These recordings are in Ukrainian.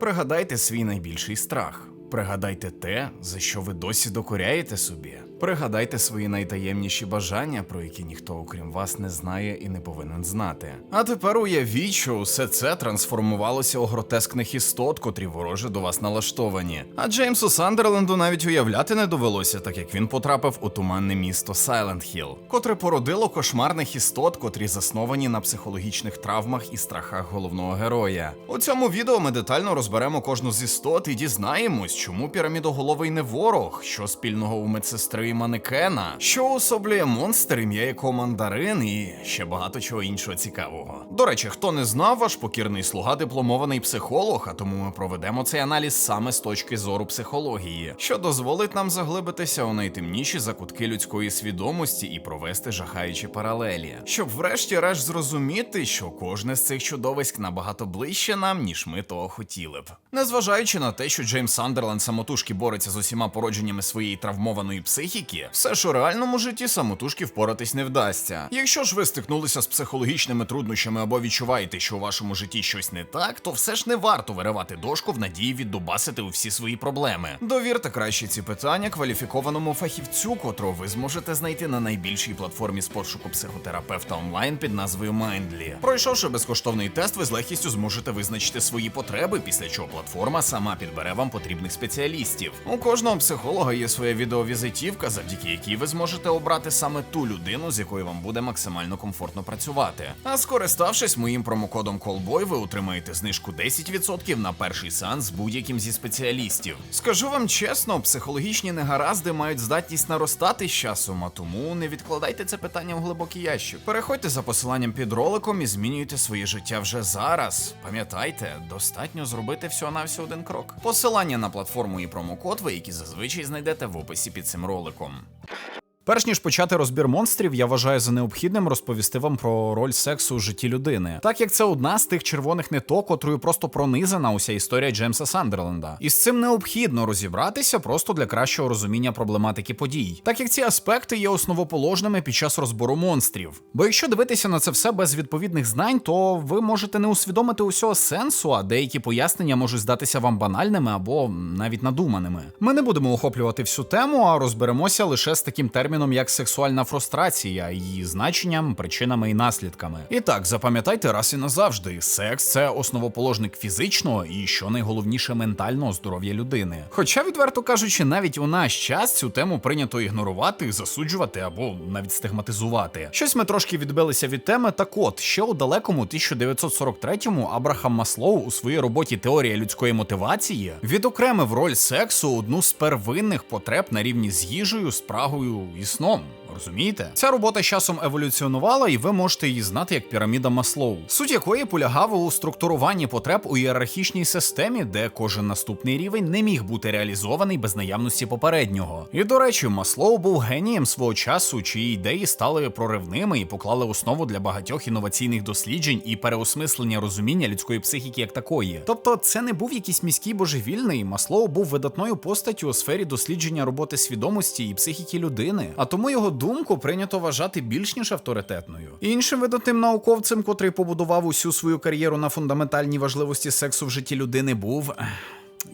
Пригадайте свій найбільший страх. Пригадайте те, за що ви досі докоряєте собі. Пригадайте свої найтаємніші бажання, про які ніхто окрім вас не знає і не повинен знати. А тепер уявіть, що усе це трансформувалося у гротескних істот, котрі вороже до вас налаштовані. А Джеймсу Сандерленду навіть уявляти не довелося, так як він потрапив у туманне місто Сайленд Хіл, котре породило кошмарних істот, котрі засновані на психологічних травмах і страхах головного героя. У цьому відео ми детально розберемо кожну з істот і дізнаємось, чому пірамідоголовий не ворог, що спільного у медсестри і манекена, що особлює монстр, ім'я якого мандарин, і ще багато чого іншого цікавого. До речі, хто не знав, ваш покірний слуга дипломований психолог, а тому ми проведемо цей аналіз саме з точки зору психології, що дозволить нам заглибитися у найтемніші закутки людської свідомості і провести жахаючі паралелі, щоб врешті-решт зрозуміти, що кожне з цих чудовиськ набагато ближче нам, ніж ми того хотіли б. Незважаючи на те, що Джеймс Сандерленд самотужки бореться з усіма породженнями своєї травмованої психіки, все ж у реальному житті самотужки впоратись не вдасться. Якщо ж ви стикнулися з психологічними труднощами або відчуваєте, що у вашому житті щось не так, то все ж не варто виривати дошку в надії віддубасити у всі свої проблеми. Довірте краще ці питання кваліфікованому фахівцю, котрого ви зможете знайти на найбільшій платформі з пошуку психотерапевта онлайн під назвою Mindly. Пройшовши безкоштовний тест, ви з легкістю зможете визначити свої потреби, після чого платформа сама підбере вам потрібних спеціалістів. У кожного психолога є своя відеовізитівка, завдяки якій ви зможете обрати саме ту людину, з якою вам буде максимально комфортно працювати. А скориставшись моїм промокодом Callboy, ви отримаєте знижку 10% на перший сеанс з будь-яким зі спеціалістів. Скажу вам чесно, психологічні негаразди мають здатність наростати з часом, а тому не відкладайте це питання в глибокий ящик. Переходьте за посиланням під роликом і змінюйте своє життя вже зараз. Пам'ятайте, достатньо зробити всього на всього один крок. Посилання на платформу і промокод ви, які зазвичай знайдете в описі під цим роликом роком. Перш ніж почати розбір монстрів, я вважаю за необхідним розповісти вам про роль сексу у житті людини, так як це одна з тих червоних ниток, котрою просто пронизана уся історія Джеймса Сандерленда. І з цим необхідно розібратися просто для кращого розуміння проблематики подій, так як ці аспекти є основоположними під час розбору монстрів. Бо якщо дивитися на це все без відповідних знань, то ви можете не усвідомити усього сенсу, а деякі пояснення можуть здатися вам банальними або навіть надуманими. Ми не будемо охоплювати всю тему, а розберемося лише з таким терміном як сексуальна фрустрація, її значенням, причинами і наслідками. І так, запам'ятайте раз і назавжди: секс це основоположник фізичного і, що найголовніше, ментального здоров'я людини. Хоча, відверто кажучи, навіть у наш час цю тему прийнято ігнорувати, засуджувати або навіть стигматизувати. Щось ми трошки відбилися від теми. Так от, ще у далекому 1943-му Абрахам Маслоу у своїй роботі Теорія людської мотивації відокремив роль сексу одну з первинних потреб на рівні з їжею, спрагою і сном. Розумієте? Ця робота з часом еволюціонувала, і ви можете її знати як піраміда Маслоу, суть якої полягала у структуруванні потреб у ієрархічній системі, де кожен наступний рівень не міг бути реалізований без наявності попереднього. І до речі, Маслоу був генієм свого часу, чиї ідеї стали проривними і поклали основу для багатьох інноваційних досліджень і переосмислення розуміння людської психіки як такої. Тобто, це не був якийсь міський божевільний. Маслоу був видатною постаттю у сфері дослідження роботи свідомості і психіки людини, а тому його думку прийнято вважати більш ніж авторитетною. Іншим видатним науковцем, котрий побудував усю свою кар'єру на фундаментальній важливості сексу в житті людини, був.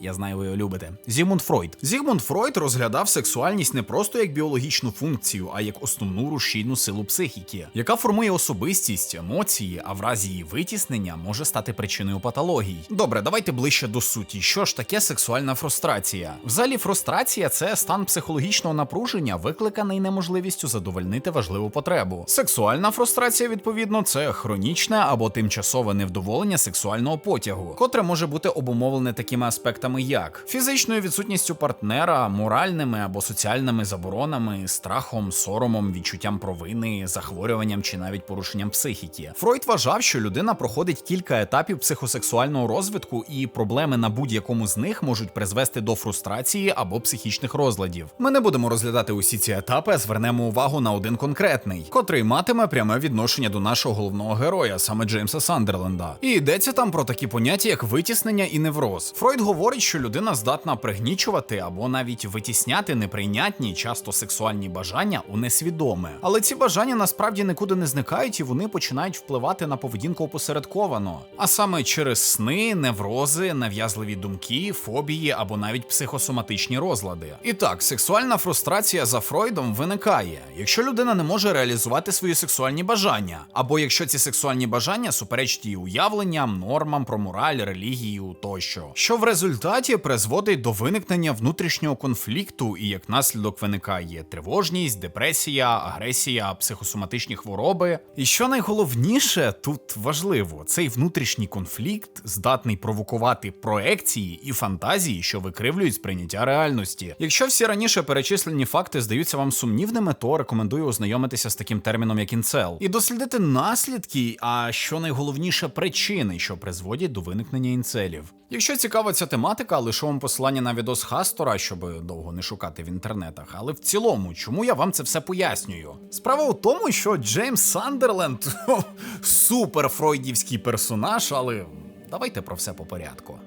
Я знаю, ви його любите. Зігмунд Фройд. Зігмунд Фройд розглядав сексуальність не просто як біологічну функцію, а як основну рушійну силу психіки, яка формує особистість, емоції, а в разі її витіснення може стати причиною патологій. Добре, давайте ближче до суті. Що ж таке сексуальна фрустрація? Взагалі, фрустрація це стан психологічного напруження, викликаний неможливістю задовольнити важливу потребу. Сексуальна фрустрація, відповідно, це хронічне або тимчасове невдоволення сексуального потягу, котре може бути обумовлене такими аспектами, як фізичною відсутністю партнера, моральними або соціальними заборонами, страхом, соромом, відчуттям провини, захворюванням чи навіть порушенням психіки. Фройд вважав, що людина проходить кілька етапів психосексуального розвитку, і проблеми на будь-якому з них можуть призвести до фрустрації або психічних розладів. Ми не будемо розглядати усі ці етапи, а звернемо увагу на один конкретний, котрий матиме пряме відношення до нашого головного героя, саме Джеймса Сандерленда. І йдеться там про такі поняття, як витіснення і невроз. Фройд говорить, говорить, що людина здатна пригнічувати або навіть витісняти неприйнятні, часто сексуальні бажання у несвідоме. Але ці бажання насправді нікуди не зникають і вони починають впливати на поведінку опосередковано. А саме через сни, неврози, нав'язливі думки, фобії або навіть психосоматичні розлади. І так, сексуальна фрустрація за Фройдом виникає, якщо людина не може реалізувати свої сексуальні бажання, або якщо ці сексуальні бажання суперечать її уявленням, нормам про мораль, релігію тощо, що в результаті призводить до виникнення внутрішнього конфлікту, і як наслідок виникає тривожність, депресія, агресія, психосоматичні хвороби. І що найголовніше тут важливо, цей внутрішній конфлікт здатний провокувати проекції і фантазії, що викривлюють сприйняття реальності. Якщо всі раніше перечислені факти здаються вам сумнівними, то рекомендую ознайомитися з таким терміном, як інцел, і дослідити наслідки, а що найголовніше причини, що призводять до виникнення інцелів. Якщо цікава ця тематика, лишу вам посилання на відос Хастора, щоб довго не шукати в інтернетах. Але в цілому, чому я вам це все пояснюю? Справа у тому, що Джеймс Сандерленд супер фройдівський персонаж, але давайте про все по порядку.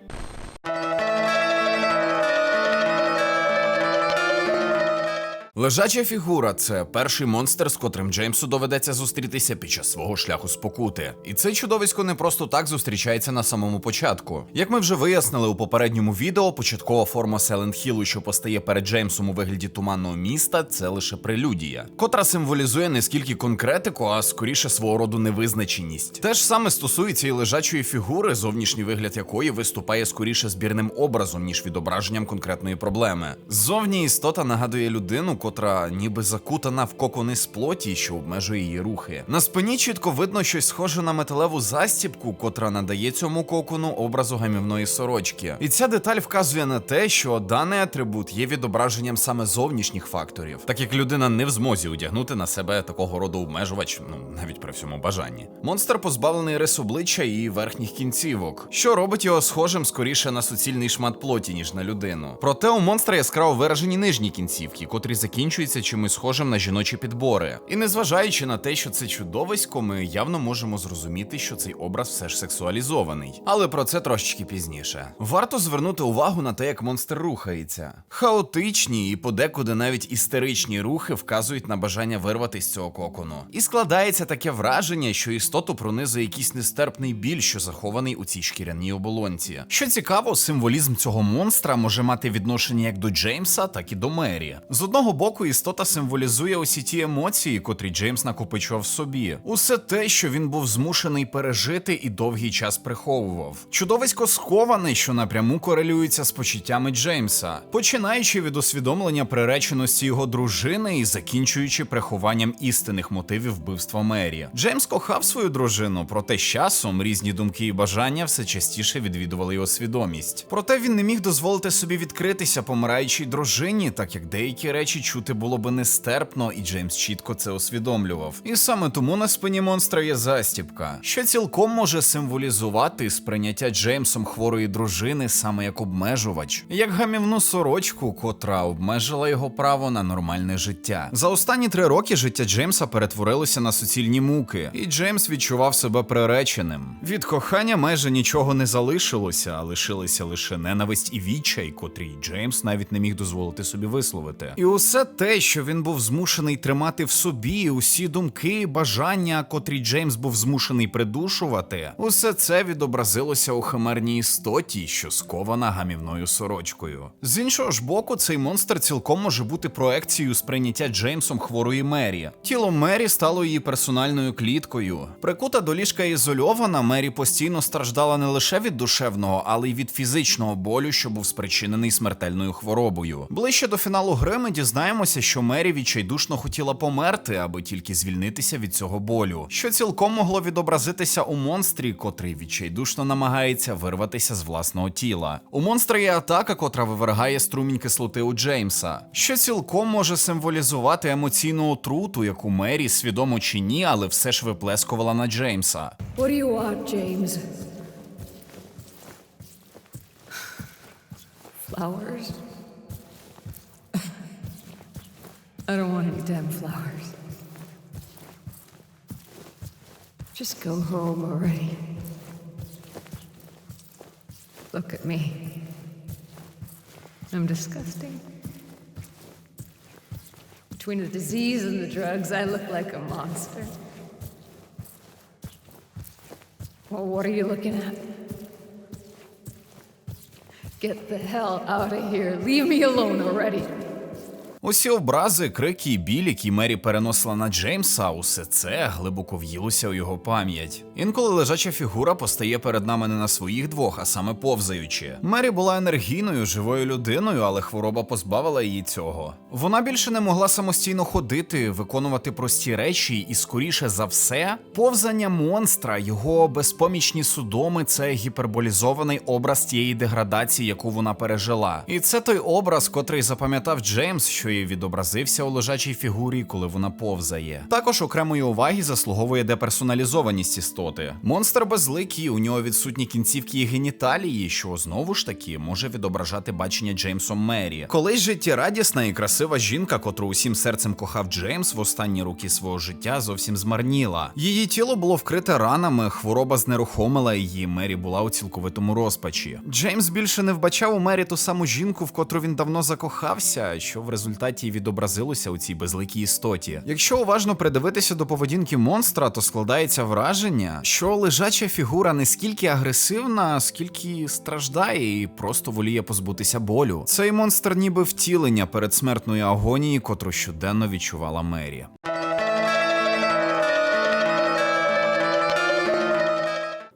Лежача фігура це перший монстр, з котрим Джеймсу доведеться зустрітися під час свого шляху спокути. І це чудовисько не просто так зустрічається на самому початку. Як ми вже вияснили у попередньому відео, початкова форма Селент Хілу, що постає перед Джеймсом у вигляді туманного міста, це лише прелюдія, котра символізує не скільки конкретику, а скоріше свого роду невизначеність. Те ж саме стосується і лежачої фігури, зовнішній вигляд якої виступає скоріше збірним образом, ніж відображенням конкретної проблеми. Ззовні істота нагадує людину, котра ніби закутана в кокони з плоті, що обмежує її рухи. На спині чітко видно щось схоже на металеву застібку, котра надає цьому кокону образу гамівної сорочки. І ця деталь вказує на те, що даний атрибут є відображенням саме зовнішніх факторів, так як людина не в змозі одягнути на себе такого роду обмежувач, ну навіть при всьому бажанні. Монстр позбавлений рис обличчя і верхніх кінцівок, що робить його схожим скоріше на суцільний шмат плоті, ніж на людину. Проте у монстра яскраво виражені нижні кінцівки, котрі закінчуються чимось схожим на жіночі підбори. І незважаючи на те, що це чудовисько, ми явно можемо зрозуміти, що цей образ все ж сексуалізований. Але про це трошечки пізніше. Варто звернути увагу на те, як монстр рухається. Хаотичні і подекуди навіть істеричні рухи вказують на бажання вирватися з цього кокону. І складається таке враження, що істоту пронизує якийсь нестерпний біль, що захований у цій шкіряній оболонці. Що цікаво, символізм цього монстра може мати відношення як до Джеймса, так і до Мері. З одного боку, істота символізує усі ті емоції, котрі Джеймс накопичував собі. Усе те, що він був змушений пережити і довгий час приховував. Чудовисько сховане, що напряму корелюється з почуттями Джеймса, починаючи від усвідомлення приреченості його дружини і закінчуючи прихованням істинних мотивів вбивства Мері. Джеймс кохав свою дружину, проте з часом різні думки і бажання все частіше відвідували його свідомість. Проте він не міг дозволити собі відкритися помираючій дружині, так як деякі речі чути було би нестерпно, і Джеймс чітко це усвідомлював. І саме тому на спині монстра є застібка, що цілком може символізувати сприйняття Джеймсом хворої дружини саме як обмежувач, як гамівну сорочку, котра обмежила його право на нормальне життя. За останні три роки життя Джеймса перетворилося на суцільні муки, і Джеймс відчував себе приреченим. Від кохання майже нічого не залишилося, а лишилися лише ненависть і відчай, котрі Джеймс навіть не міг дозволити собі висловити. І усе те, що він був змушений тримати в собі, усі думки, бажання, котрі Джеймс був змушений придушувати, усе це відобразилося у химерній істоті, що скована гамівною сорочкою. З іншого ж боку, цей монстр цілком може бути проекцією сприйняття Джеймсом хворої Мері. Тіло Мері стало її персональною кліткою. Прикута до ліжка ізольована, Мері постійно страждала не лише від душевного, але й від фізичного болю, що був спричинений смертельною хворобою. Ближче до фіналу гри ми дізнаємося, що Мері відчайдушно хотіла померти, аби тільки звільнитися від цього болю, що цілком могло відобразитися у монстрі, котрий відчайдушно намагається вирватися з власного тіла. У монстра є атака, котра вивергає струмінь кислоти у Джеймса, що цілком може символізувати емоційну отруту, яку Мері, свідомо чи ні, але все ж виплескувала на Джеймса. James? Flowers? I don't want any damn flowers. Just go home already. Look at me. I'm disgusting. Between the disease and the drugs, I look like a monster. Well, what are you looking at? Get the hell out of here. Leave me alone already. Усі образи, крики і біль, які Мері переносила на Джеймса, усе це глибоко в'їлося у його пам'ять. Інколи лежача фігура постає перед нами не на своїх двох, а саме повзаючи. Мері була енергійною, живою людиною, але хвороба позбавила її цього. Вона більше не могла самостійно ходити, виконувати прості речі, і скоріше за все, повзання монстра, його безпомічні судоми це гіперболізований образ тієї деградації, яку вона пережила. І це той образ, котрий запам'ятав Джеймс, що і відобразився у лежачій фігурі, коли вона повзає. Також окремої уваги заслуговує деперсоналізованість істоти. Монстр безликий, у нього відсутні кінцівки і геніталії, що знову ж таки може відображати бачення Джеймсом Мері. Колись життєрадісна і красива жінка, котру усім серцем кохав Джеймс в останні роки свого життя, зовсім змарніла. Її тіло було вкрите ранами, хвороба знерухомила її. Мері була у цілковитому розпачі. Джеймс більше не вбачав у Мері ту саму жінку, в котру він давно закохався, що в результаті й відобразилося у цій безликій істоті. Якщо уважно придивитися до поведінки монстра, то складається враження, що лежача фігура не скільки агресивна, скільки страждає і просто воліє позбутися болю. Цей монстр ніби втілення передсмертної агонії, котру щоденно відчувала Мері.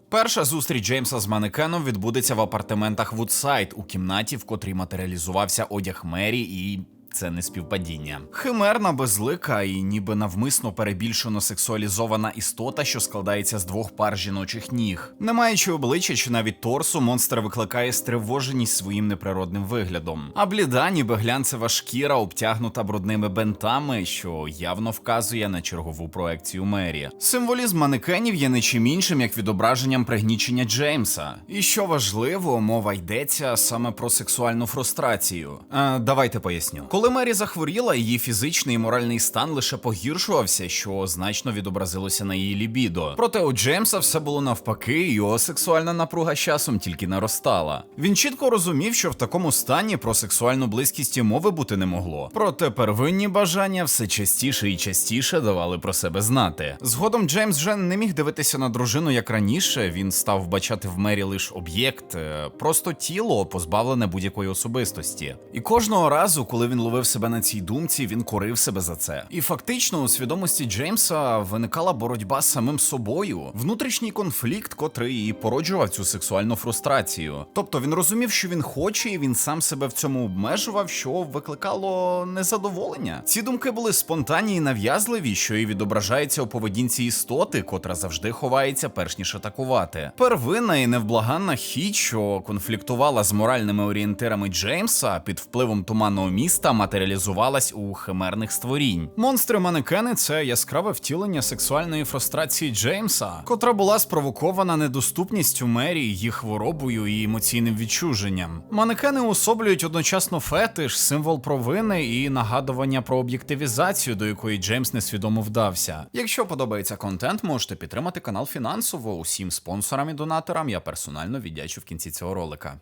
Перша зустріч Джеймса з манекеном відбудеться в апартаментах Вудсайд у кімнаті, в котрій матеріалізувався одяг Мері і. Це не співпадіння. Химерна, безлика і ніби навмисно перебільшено сексуалізована істота, що складається з двох пар жіночих ніг. Не маючи обличчя чи навіть торсу, монстр викликає стривоженість своїм неприродним виглядом. А бліда, ніби глянцева шкіра, обтягнута брудними бентами, що явно вказує на чергову проекцію Мері. Символізм манекенів є нічим іншим, як відображенням пригнічення Джеймса. І що важливо, мова йдеться саме про сексуальну фрустрацію. Е, давайте поясню. Коли Мері захворіла, її фізичний і моральний стан лише погіршувався, що значно відобразилося на її лібідо. Проте у Джеймса все було навпаки, і його сексуальна напруга з часом тільки наростала. Він чітко розумів, що в такому стані про сексуальну близькість і мови бути не могло. Проте первинні бажання все частіше і частіше давали про себе знати. Згодом Джеймс вже не міг дивитися на дружину як раніше. Він став вбачати в Мері лише об'єкт, е, просто тіло позбавлене будь-якої особистості. І кожного разу, коли він ловив себе на цій думці, він корив себе за це. І фактично у свідомості Джеймса виникала боротьба з самим собою, внутрішній конфлікт, котрий і породжував цю сексуальну фрустрацію. Тобто він розумів, що він хоче, і він сам себе в цьому обмежував, що викликало незадоволення. Ці думки були спонтанні і нав'язливі, що і відображається у поведінці істоти, котра завжди ховається, перш ніж атакувати. Первинна і невблаганна хіть, що конфліктувала з моральними орієнтирами Джеймса під впливом туманного міста, матеріалізувалась у химерних створінь. Монстри манекени це яскраве втілення сексуальної фрустрації Джеймса, котра була спровокована недоступністю Мері, її хворобою і емоційним відчуженням. Манекени уособлюють одночасно фетиш, символ провини і нагадування про об'єктивізацію, до якої Джеймс несвідомо вдався. Якщо подобається контент, можете підтримати канал фінансово. Усім спонсорам і донаторам я персонально віддячу в кінці цього ролика.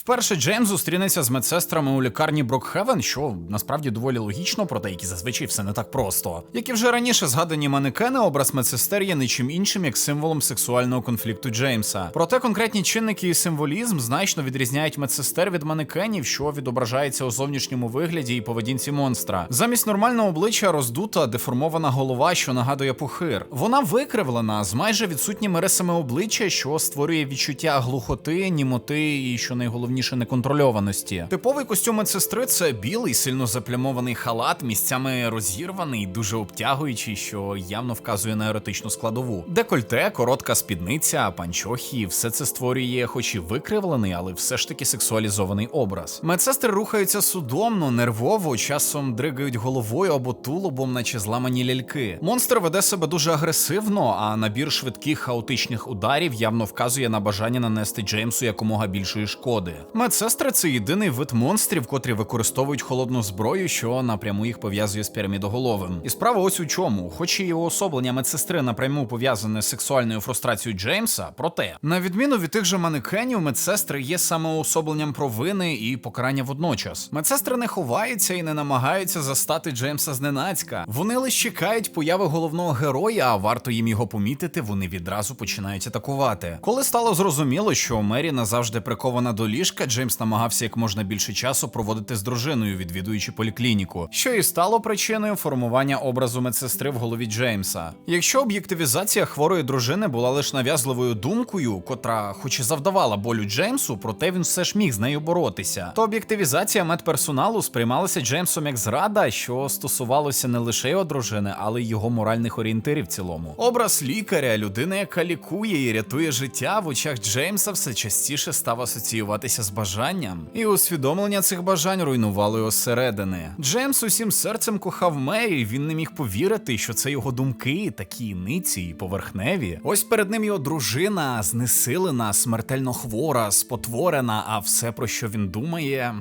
Вперше Джеймс зустрінеться з медсестрами у лікарні Брокхевен, що насправді доволі логічно, проте які зазвичай все не так просто. Як і вже раніше згадані манекени, образ медсестер є нічим іншим, як символом сексуального конфлікту Джеймса. Проте конкретні чинники і символізм значно відрізняють медсестер від манекенів, що відображається у зовнішньому вигляді і поведінці монстра. Замість нормального обличчя роздута деформована голова, що нагадує пухир. Вона викривлена з майже відсутніми рисами обличчя, що створює відчуття глухоти, німоти і що найголовніше неконтрольованості. Типовий костюм медсестри це білий, сильно заплямований халат, місцями розірваний, дуже обтягуючий, що явно вказує на еротичну складову. Декольте, коротка спідниця, панчохи, все це створює, хоч і викривлений, але все ж таки сексуалізований образ. Медсестри рухаються судомно, нервово, часом дригають головою або тулубом, наче зламані ляльки. Монстр веде себе дуже агресивно, а набір швидких хаотичних ударів явно вказує на бажання нанести Джеймсу якомога більшої шкоди. Медсестри це єдиний вид монстрів, котрі використовують холодну зброю, що напряму їх пов'язує з пірамідоголовим. І справа ось у чому, хоч і уособлення медсестри напряму пов'язане з сексуальною фрустрацією Джеймса, проте, на відміну від тих же манекенів, медсестри є самоуособленням провини і покарання водночас. Медсестри не ховаються і не намагаються застати Джеймса зненацька. Вони лише чекають появи головного героя, а варто їм його помітити, вони відразу починають атакувати. Коли стало зрозуміло, що Мері назавжди прикована до ліжка, Джеймс намагався як можна більше часу проводити з дружиною, відвідуючи поліклініку, що і стало причиною формування образу медсестри в голові Джеймса. Якщо об'єктивізація хворої дружини була лише нав'язливою думкою, котра, хоч і завдавала болю Джеймсу, проте він все ж міг з нею боротися, то об'єктивізація медперсоналу сприймалася Джеймсом як зрада, що стосувалося не лише його дружини, але й його моральних орієнтирів в цілому. Образ лікаря, людини, яка лікує і рятує життя в очах Джеймса, все частіше став асоціюватися з бажанням, і усвідомлення цих бажань руйнувало його зсередини. Джеймс усім серцем кохав Мері, він не міг повірити, що це його думки, такі ниці і поверхневі. Ось перед ним його дружина, знесилена, смертельно хвора, спотворена, а все, про що він думає.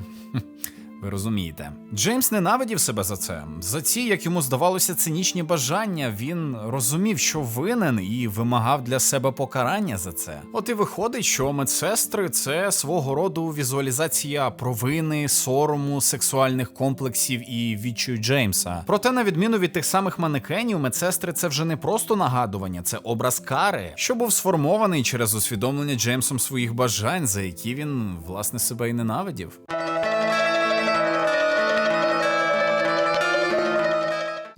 Ви розумієте, Джеймс ненавидів себе за це. За ці, як йому здавалося, цинічні бажання. Він розумів, що винен, і вимагав для себе покарання за це. От і виходить, що медсестри це свого роду візуалізація провини, сорому, сексуальних комплексів і відчую Джеймса. Проте, на відміну від тих самих манекенів, медсестри це вже не просто нагадування, це образ кари, що був сформований через усвідомлення Джеймсом своїх бажань, за які він власне себе і ненавидів.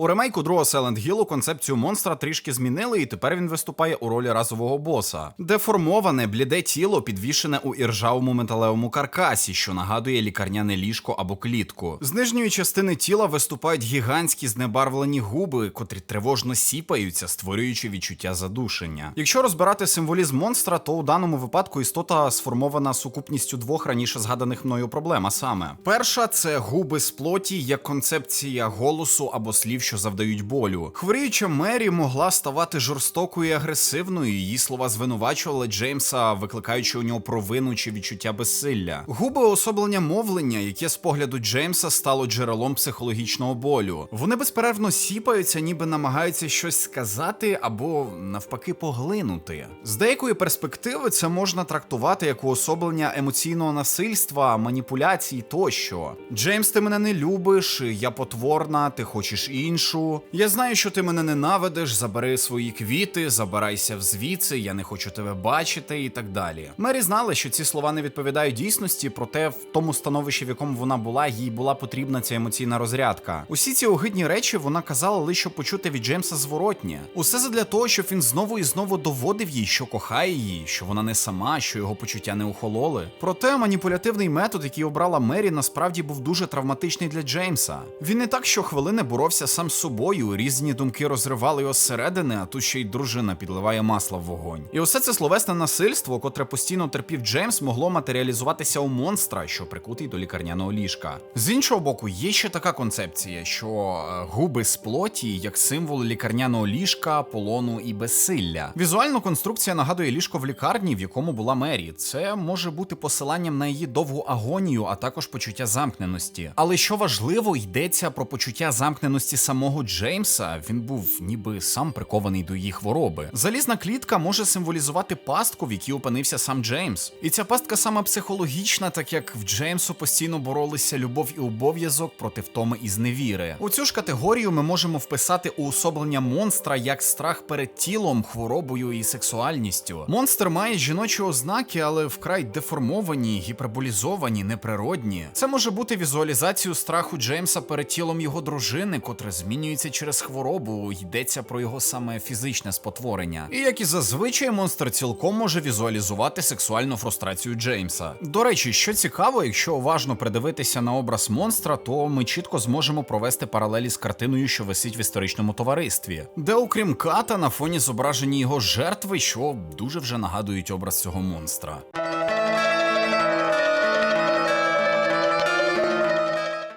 У ремейку другого Silent Hill концепцію монстра трішки змінили, і тепер він виступає у ролі разового боса. Деформоване, бліде тіло підвішене у іржавому металевому каркасі, що нагадує лікарняне ліжко або клітку. З нижньої частини тіла виступають гігантські знебарвлені губи, котрі тривожно сіпаються, створюючи відчуття задушення. Якщо розбирати символізм монстра, то у даному випадку істота сформована сукупністю двох раніше згаданих мною проблем. А саме, перша це губи з плоті як концепція голосу або слів, що завдають болю. Хворіюча Мері могла ставати жорстокою і агресивною. Її слова звинувачували Джеймса, викликаючи у нього провину чи відчуття безсилля. Губи особлення мовлення, яке з погляду Джеймса стало джерелом психологічного болю. Вони безперервно сіпаються, ніби намагаються щось сказати або навпаки поглинути. З деякої перспективи це можна трактувати як уособлення емоційного насильства, маніпуляцій тощо. Джеймс, ти мене не любиш, я потворна, ти хочеш іншу. Я знаю, що ти мене ненавидиш, забери свої квіти, забирайся звідси, я не хочу тебе бачити і так далі. Мері знала, що ці слова не відповідають дійсності, проте в тому становищі, в якому вона була, їй була потрібна ця емоційна розрядка. Усі ці огидні речі вона казала лише щоб почути від Джеймса зворотнє. Усе задля того, щоб він знову і знову доводив їй, що кохає її, що вона не сама, що його почуття не охололи. Проте маніпулятивний метод, який обрала Мері, насправді був дуже травматичний для Джеймса. Він не так щохвилини боровся сам з собою, різні думки розривали його зсередини, а тут ще й дружина підливає масла в вогонь. І усе це словесне насильство, котре постійно терпів Джеймс, могло матеріалізуватися у монстра, що прикутий до лікарняного ліжка. З іншого боку, є ще така концепція, що е, губи з плоті як символ лікарняного ліжка, полону і безсилля. Візуально конструкція нагадує ліжко в лікарні, в якому була Мері. Це може бути посиланням на її довгу агонію, а також почуття замкненості. Але що важливо, йдеться про почуття замкненості самого Джеймса. Він був ніби сам прикований до її хвороби. Залізна клітка може символізувати пастку, в якій опинився сам Джеймс. І ця пастка саме психологічна, так як в Джеймсу постійно боролися любов і обов'язок проти втоми і зневіри. У цю ж категорію ми можемо вписати уособлення монстра як страх перед тілом, хворобою і сексуальністю. Монстр має жіночі ознаки, але вкрай деформовані, гіперболізовані, неприродні. Це може бути візуалізацією страху Джеймса перед тілом його дружини, котре змінюється через хворобу. Йдеться про його саме фізичне спотворення. І як і зазвичай, монстр цілком може візуалізувати сексуальну фрустрацію Джеймса. До речі, що цікаво, якщо уважно придивитися на образ монстра, то ми чітко зможемо провести паралелі з картиною, що висить в історичному товаристві, де, окрім ката, на фоні зображені його жертви, що дуже вже нагадують образ цього монстра.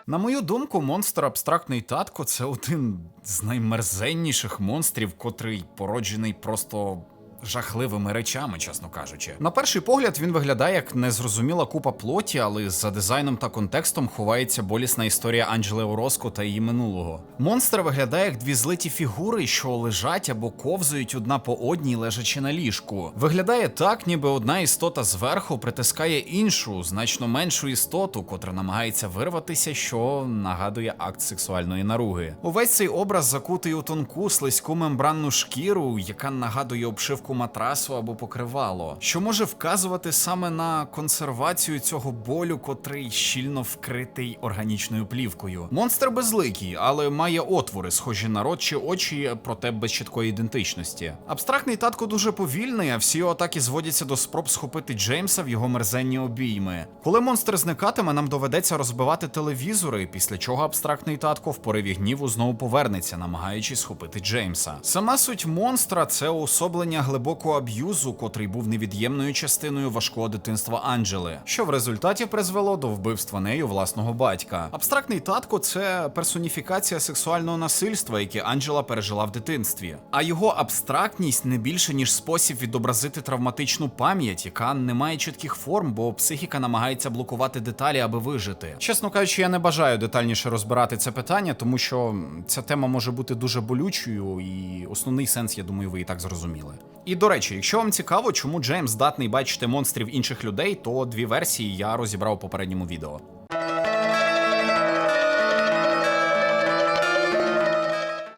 На мою думку, монстр абстрактний татко це один з наймерзенніших монстрів, котрий породжений просто жахливими речами, чесно кажучи. На перший погляд він виглядає як незрозуміла купа плоті, але за дизайном та контекстом ховається болісна історія Анджели Ороско та її минулого. Монстр виглядає як дві злиті фігури, що лежать або ковзають одна по одній, лежачи на ліжку. Виглядає так, ніби одна істота зверху притискає іншу, значно меншу істоту, котра намагається вирватися, що нагадує акт сексуальної наруги. Увесь цей образ закутий у тонку слизьку мембранну шкіру, яка нагадує обшивку матрасу або покривало, що може вказувати саме на консервацію цього болю, котрий щільно вкритий органічною плівкою. Монстр безликий, але має отвори, схожі на рот чи очі, проте без чіткої ідентичності. Абстрактний татко дуже повільний, а всі атаки зводяться до спроб схопити Джеймса в його мерзенні обійми. Коли монстр зникатиме, нам доведеться розбивати телевізори, після чого абстрактний татко в пориві гніву знову повернеться, намагаючись схопити Джеймса. Сама суть монстра це уособлення глибокого аб'юзу, котрий був невід'ємною частиною важкого дитинства Анджели, що в результаті призвело до вбивства нею власного батька. Абстрактний татко це персоніфікація сексуального насильства, яке Анджела пережила в дитинстві. А його абстрактність не більше ніж спосіб відобразити травматичну пам'ять, яка не має чітких форм, бо психіка намагається блокувати деталі, аби вижити. Чесно кажучи, я не бажаю детальніше розбирати це питання, тому що ця тема може бути дуже болючою, і основний сенс, я думаю, ви і так зрозуміли. І до речі, якщо вам цікаво, чому Джеймс здатний бачити монстрів інших людей, то дві версії я розібрав у попередньому відео.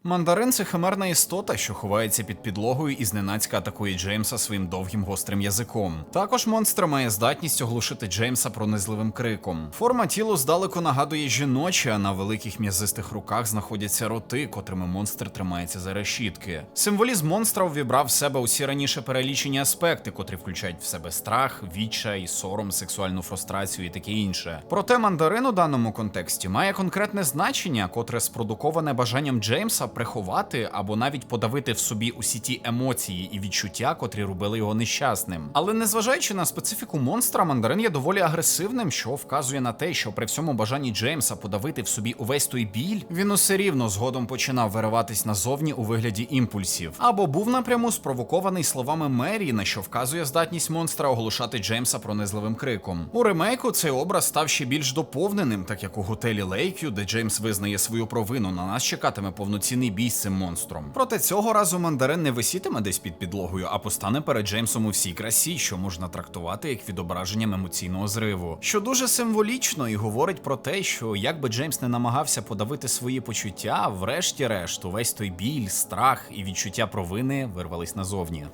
Мандарин це химерна істота, що ховається під підлогою і зненацька атакує Джеймса своїм довгим гострим язиком. Також монстр має здатність оглушити Джеймса пронизливим криком. Форма тілу здалеку нагадує жіночі, а на великих м'язистих руках знаходяться роти, котрими монстр тримається за решітки. Символізм монстра увібрав в себе усі раніше перелічені аспекти, котрі включають в себе страх, відчай, сором, сексуальну фрустрацію і таке інше. Проте мандарин у даному контексті має конкретне значення, котре спродуковане бажанням Джеймса приховати або навіть подавити в собі усі ті емоції і відчуття, котрі робили його нещасним. Але незважаючи на специфіку монстра, мандарин є доволі агресивним, що вказує на те, що при всьому бажанні Джеймса подавити в собі увесь той біль, він усе рівно згодом починав вириватись назовні у вигляді імпульсів, або був напряму спровокований словами Мері, на що вказує здатність монстра оголошати Джеймса пронизливим криком. У ремейку цей образ став ще більш доповненим, так як у готелі Лейкю, де Джеймс визнає свою провину, на нас чекатиме повноцінний бій з цим монстром. Проте цього разу мандарин не висітиме десь під підлогою, а постане перед Джеймсом у всій красі, що можна трактувати як відображенням емоційного зриву, що дуже символічно і говорить про те, що якби Джеймс не намагався подавити свої почуття, врешті-решт, увесь той біль, страх і відчуття провини вирвались назовні.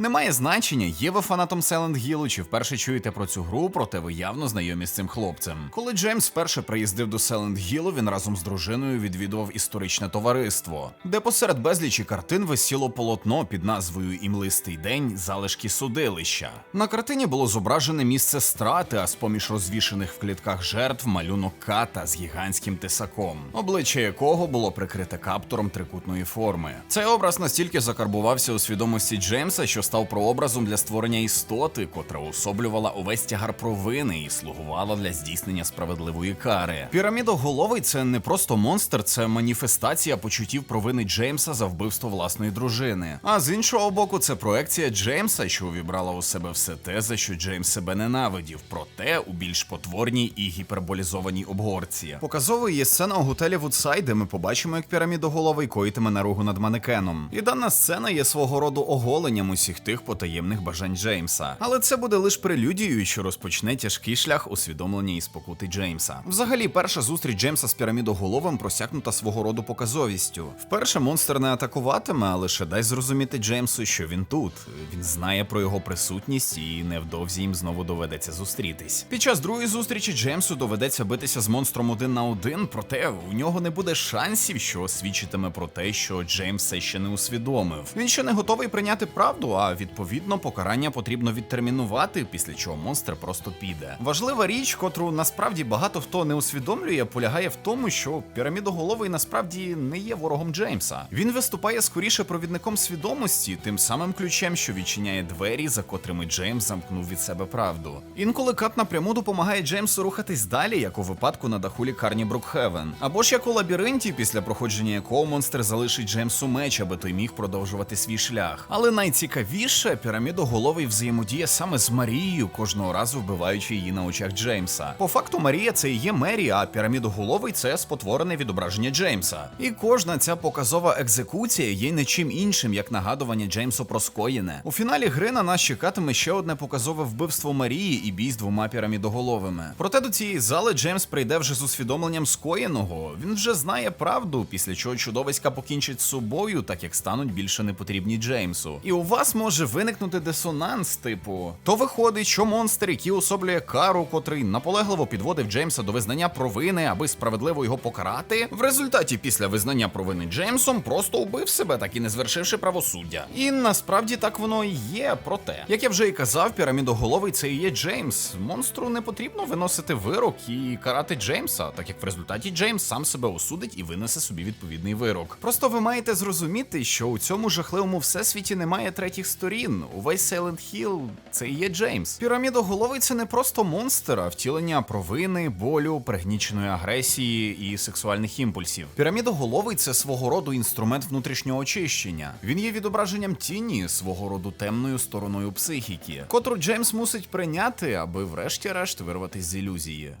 Немає значення, є ви фанатом Silent Hill, чи вперше чуєте про цю гру, проте ви явно знайомі з цим хлопцем. Коли Джеймс вперше приїздив до Silent Hill, він разом з дружиною відвідував історичне товариство, де посеред безлічі картин висіло полотно під назвою Імлистий день залишки судилища. На картині було зображене місце страти, а з поміж розвішених в клітках жертв малюнок ката з гігантським тисаком, обличчя якого було прикрите каптуром трикутної форми. Цей образ настільки закарбувався у свідомості Джеймса, що став прообразом для створення істоти, котра особлювала увесь тягар провини і слугувала для здійснення справедливої кари. Пірамідоголовий це не просто монстр, це маніфестація почуттів провини Джеймса за вбивство власної дружини. А з іншого боку, це проекція Джеймса, що увібрала у себе все те, за що Джеймс себе ненавидів, проте у більш потворній і гіперболізованій обгорці. Показовою є сцена у готелі Вудсайд, де ми побачимо, як пірамідоголовий коїтиме наругу над манекеном. І дана сцена є свого роду оголенням усіх тих потаємних бажань Джеймса. Але це буде лише прелюдією, що розпочне тяжкий шлях усвідомлення і спокути Джеймса. Взагалі, перша зустріч Джеймса з пірамідоголовим просякнута свого роду показовістю. Вперше монстр не атакуватиме, а лише дасть зрозуміти Джеймсу, що він тут. Він знає про його присутність і невдовзі їм знову доведеться зустрітись. Під час другої зустрічі Джеймсу доведеться битися з монстром один на один, проте у нього не буде шансів, що свідчитиме про те, що Джеймс все ще не усвідомив. Він ще не готовий прийняти правду, а а відповідно покарання потрібно відтермінувати, після чого монстр просто піде. Важлива річ, котру насправді багато хто не усвідомлює, полягає в тому, що пірамідоголовий насправді не є ворогом Джеймса. Він виступає скоріше провідником свідомості, тим самим ключем, що відчиняє двері, за котрими Джеймс замкнув від себе правду. Інколи кат напряму допомагає Джеймсу рухатись далі, як у випадку на даху лікарні Брукхевен, або ж як у лабіринті, після проходження якого монстр залишить Джеймсу меч, аби той міг продовжувати свій шлях. Але найцікавіше, пірамідоголовий взаємодіє саме з Марією, кожного разу вбиваючи її на очах Джеймса. По факту, Марія це і є Мері, а пірамідоголовий це спотворене відображення Джеймса. І кожна ця показова екзекуція є не чим іншим, як нагадування Джеймсу про скоєне. У фіналі гри на нас чекатиме ще одне показове вбивство Марії і бій з двома пірамідоголовими. Проте до цієї зали Джеймс прийде вже з усвідомленням скоєного. Він вже знає правду, після чого чудовиська покінчить з собою, так як стануть більше не потрібні Джеймсу. І у вас може виникнути дисонанс, типу, то виходить, що монстр, який особлює кару, котрий наполегливо підводив Джеймса до визнання провини, аби справедливо його покарати, в результаті після визнання провини Джеймсом просто убив себе, так і не звершивши правосуддя. І насправді так воно і є. Проте, як я вже і казав, пірамідоголовий це і є Джеймс. Монстру не потрібно виносити вирок і карати Джеймса, так як в результаті Джеймс сам себе осудить і винесе собі відповідний вирок. Просто ви маєте зрозуміти, що у цьому жахливому всесвіті немає третіх сторін. Увесь Silent Hill – це і є Джеймс. Пірамідоголовий це не просто монстр, а втілення провини, болю, пригніченої агресії і сексуальних імпульсів. Пірамідоголовий це свого роду інструмент внутрішнього очищення. Він є відображенням тіні, свого роду темною стороною психіки, котру Джеймс мусить прийняти, аби врешті-решт вирватися з ілюзії.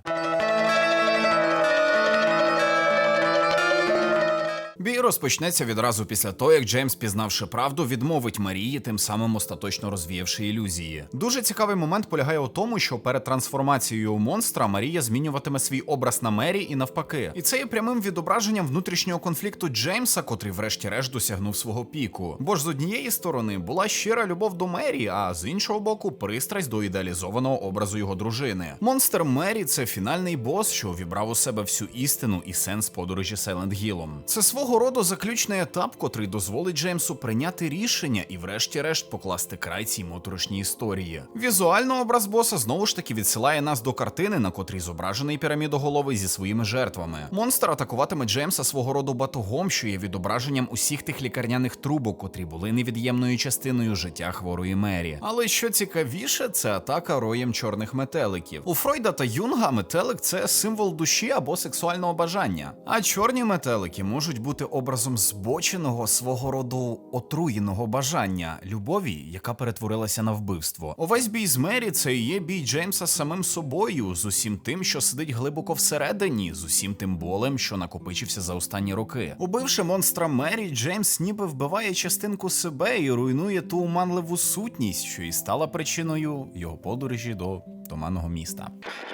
Бій розпочнеться відразу після того, як Джеймс, пізнавши правду, відмовить Марії, тим самим остаточно розвіявши ілюзії. Дуже цікавий момент полягає у тому, що перед трансформацією монстра Марія змінюватиме свій образ на Мері і навпаки. І це є прямим відображенням внутрішнього конфлікту Джеймса, котрий, врешті-решт, досягнув свого піку. Бо ж з однієї сторони була щира любов до Мері, а з іншого боку, пристрасть до ідеалізованого образу його дружини. Монстр Мері це фінальний бос, що увібрав у себе всю істину і сенс подорожі Сайлент Гілом. Це свого роду заключний етап, котрий дозволить Джеймсу прийняти рішення і, врешті-решт, покласти край цій моторошній історії. Візуально образ боса знову ж таки відсилає нас до картини, на котрій зображений пірамідоголовий зі своїми жертвами. Монстр атакуватиме Джеймса свого роду батогом, що є відображенням усіх тих лікарняних трубок, котрі були невід'ємною частиною життя хворої Мері. Але що цікавіше, це атака роєм чорних метеликів. У Фройда та Юнга метелик це символ душі або сексуального бажання. А чорні метелики можуть бути образом збоченого свого роду отруєного бажання, любові, яка перетворилася на вбивство. Увесь бій з Мері це і є бій Джеймса самим собою, з усім тим, що сидить глибоко всередині, з усім тим болем, що накопичився за останні роки. Убивши монстра Мері, Джеймс ніби вбиває частинку себе і руйнує ту оманливу сутність, що і стала причиною його подорожі до туманного міста.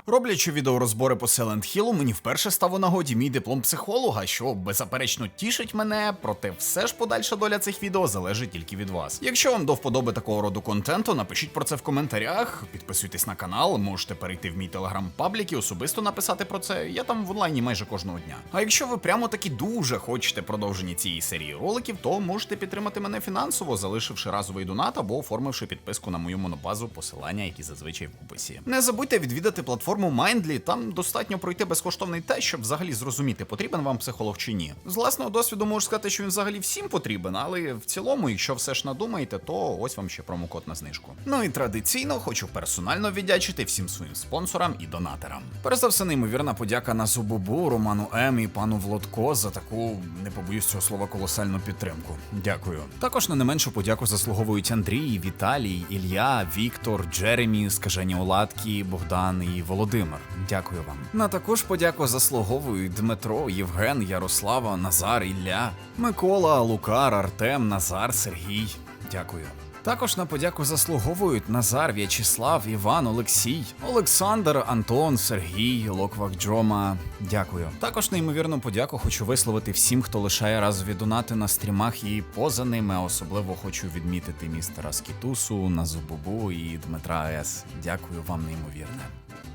Роблячи відеорозбори по Silent Hill, мені вперше став у нагоді мій диплом психолога, що беззаперечно тішить мене, проте все ж подальша доля цих відео залежить тільки від вас. Якщо вам до вподоби такого роду контенту, напишіть про це в коментарях, підписуйтесь на канал, можете перейти в мій телеграм-паблік і особисто написати про це. Я там в онлайні майже кожного дня. А якщо ви прямо таки дуже хочете продовження цієї серії роликів, то можете підтримати мене фінансово, залишивши разовий донат або оформивши підписку на мою монобазу, посилання, які зазвичай в описі. Не забудьте відвідати платформу Mindly, там достатньо пройти безкоштовний тест, щоб взагалі зрозуміти, потрібен вам психолог чи ні. З власного досвіду можу сказати, що він взагалі всім потрібен, але в цілому, якщо все ж надумаєте, то ось вам ще промокод на знижку. Ну і традиційно хочу персонально віддячити всім своїм спонсорам і донатерам. Перш за все, неймовірна подяка на Зубубу, Роману М і пану Влодко за таку, не побоюсь цього слова, колосальну підтримку. Дякую. Також на не меншу подяку заслуговують Андрій, Віталій, Ілля, Віктор, Джеремі, скажені Оладкі, Богдан і Володимир. Дякую вам. На також подяку заслуговують Дмитро, Євген, Ярослава, Назар, Ілля, Микола, Лукар, Артем, Назар, Сергій. Дякую. Також на подяку заслуговують Назар, В'ячеслав, Іван, Олексій, Олександр, Антон, Сергій, Локвак Джома. Дякую. Також неймовірну подяку хочу висловити всім, хто лишає разові донати на стрімах і поза ними. Особливо хочу відмітити містера Скітусу, Назубубу і Дмитра С. Дякую вам неймовірне.